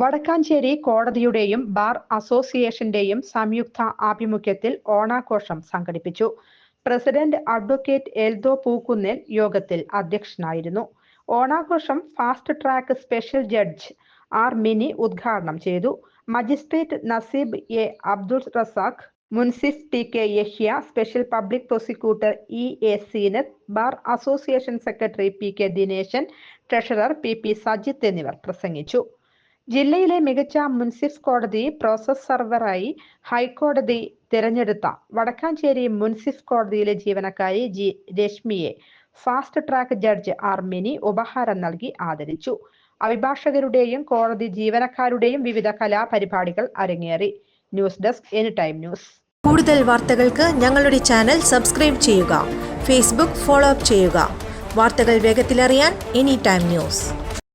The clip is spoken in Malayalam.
Vadakkanchery കോടതിയുടെയും ബാർ അസോസിയേഷന്റെയും സംയുക്ത ആഭിമുഖ്യത്തിൽ ഓണാഘോഷം സംഘടിപ്പിച്ചു. പ്രസിഡന്റ് അഡ്വക്കേറ്റ് എൽദോ പൂക്കുന്നിൽ യോഗത്തിൽ അധ്യക്ഷനായിരുന്നു. ഓണാഘോഷം fast track special judge R Mini ഉദ്ഘാടനം ചെയ്തു. Magistrate Naseeb A Abdul Razak munsif T K Yahya special public prosecutor E A Seenath bar association secretary P K Dineshan treasurer P P Sajith എന്നിവർ പ്രസംഗിച്ചു. ജില്ലയിലെ മികച്ച മുൻസിഫ് കോടതി പ്രോസസ് സർവറായി ഹൈക്കോടതി തിരഞ്ഞെടുത്ത വടക്കാഞ്ചേരി മുൻസിഫ് കോടതിയിലെ ജീവനക്കാരി G രശ്മിയെ fast track judge R Mini ഉപഹാരം നൽകി ആദരിച്ചു. അഭിഭാഷകരുടെയും കോടതി ജീവനക്കാരുടെയും വിവിധ കലാപരിപാടികൾ അരങ്ങേറി. News desk any time news. കൂടുതൽ വാർത്തകൾക്ക് ഞങ്ങളുടെ ചാനൽ സബ്സ്ക്രൈബ് ചെയ്യുക. ഫേസ്ബുക്ക് ഫോളോ അപ്പ് ചെയ്യുക. വാർത്തകൾ വേഗത്തിലറിയാൻ എനി ടൈം ന്യൂസ്.